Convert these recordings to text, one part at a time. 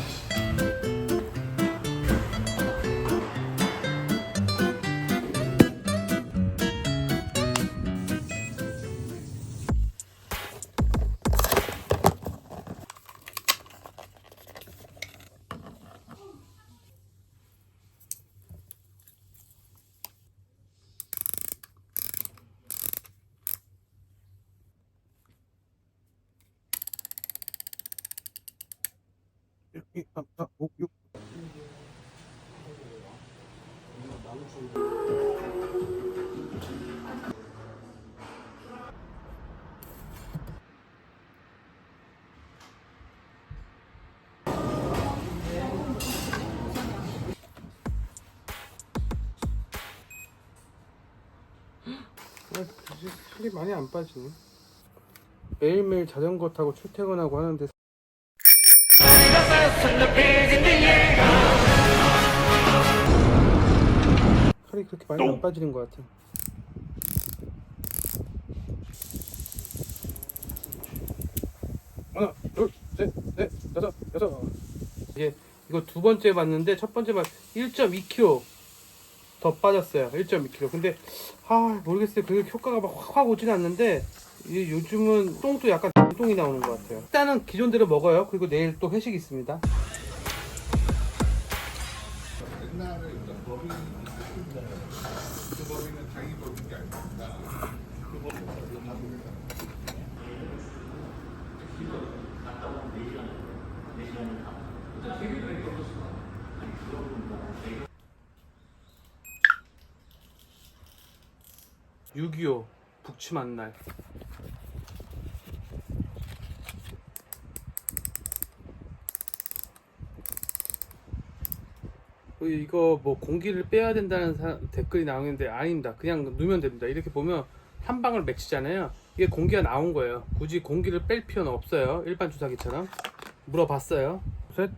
Yes. 이, 아, 아, 오, 육. 아, 이제 살이 많이 안 빠지네. 매일매일 자전거 타고 출퇴근하고 하는데 살이 그렇게 많이 안 빠지는 것 같아. 하나, 둘, 셋, 넷, 다섯, 여섯. 이게 이거 두 번째 봤는데 첫 번째 봤 1.2kg 더 빠졌어요. 1.2kg. 근데 아 모르겠어요. 그게 효과가 막확 오진 않는데 이 요즘은 똥도 약간 똥이 나오는 것 같아요. 일단은 기존대로 먹어요. 그리고 내일 또 회식 있습니다. (6.25) 북치 만날 이거 뭐 공기를 빼야 된다는 사- 댓글이 나오는데 아닙니다. 그냥 누면 됩니다. 이렇게 보면 한 방울 맺히잖아요. 이게 공기가 나온 거예요. 굳이 공기를 뺄 필요는 없어요. 일반 주사기처럼. 물어봤어요. 셋.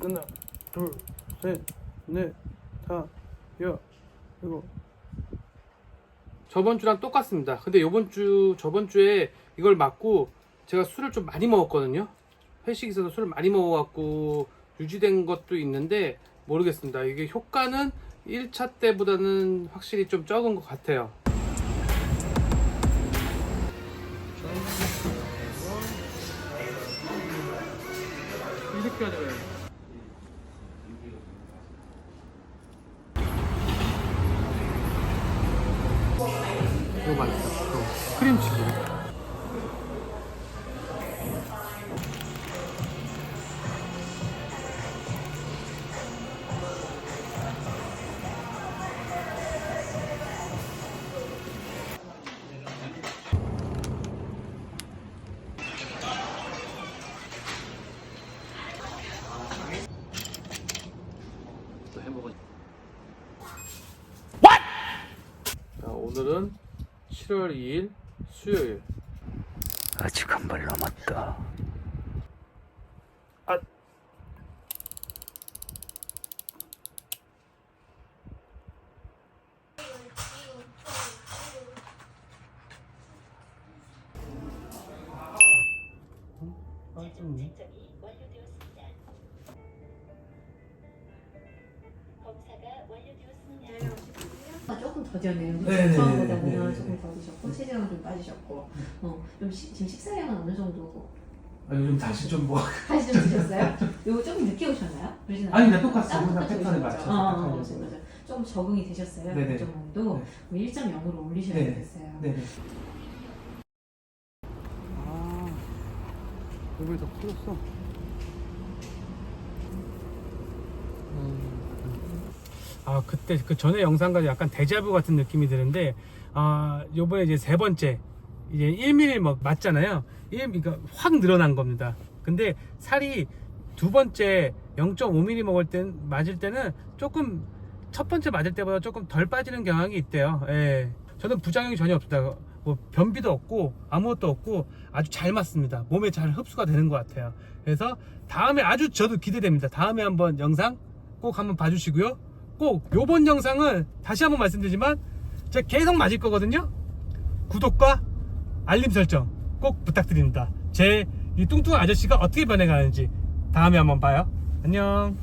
하나, 둘, 셋, 넷, 다, 여, 일곱. 저번 주랑 똑같습니다. 근데 요번 주, 저번 주에 이걸 맞고 제가 술을 좀 많이 먹었거든요. 회식에서도 술을 많이 먹어갖고 유지된 것도 있는데 모르겠습니다. 이게 효과는 1차 때보다는 확실히 좀 적은 것 같아요. 이거. 이거 크림치즈. 7월 2일 수요일. 아직 한 발 남았다. 아. 완료되었습니다. 조금 더 드네요. 네, 처음보다는 네, 네, 네. 조금 더 빠지셨고, 어, 좀 시, 지금 식사량은 어느 정도 아, 요즘 다시 좀 뭐. 다시 좀 드셨어요? 요거 조금 늦게 오셨나요? 그러진 아니? 네, 똑같아요. 딱 항상 똑같이 패턴에 오셨죠? 맞춰서 어, 딱 어, 하려고. 맞아요, 맞아요. 조금 적응이 되셨어요? 네네. 그 정도? 네. 1.0으로 올리셔야 네. 되겠어요. 네네. 아, 여기 더 커졌어. 아, 그때 그 전에 영상과 약간 데자뷰 같은 느낌이 드는데, 아, 요번에 이제 세 번째, 이제 1mm 막 맞잖아요. 1 그러니까 확 늘어난 겁니다. 근데 살이 두 번째 0.5mm 먹을 땐, 맞을 때는 조금 첫 번째 맞을 때보다 조금 덜 빠지는 경향이 있대요. 예. 저는 부작용이 전혀 없습니다. 뭐 변비도 없고 아무것도 없고 아주 잘 맞습니다. 몸에 잘 흡수가 되는 것 같아요. 그래서 다음에 아주 저도 기대됩니다. 다음에 한번 영상 꼭 한번 봐주시고요. 꼭 요번 영상은 다시 한번 말씀드리지만 제가 계속 맞을 거거든요. 구독과 알림 설정 꼭 부탁드립니다. 제 이 뚱뚱한 아저씨가 어떻게 변해가는지 다음에 한번 봐요. 안녕.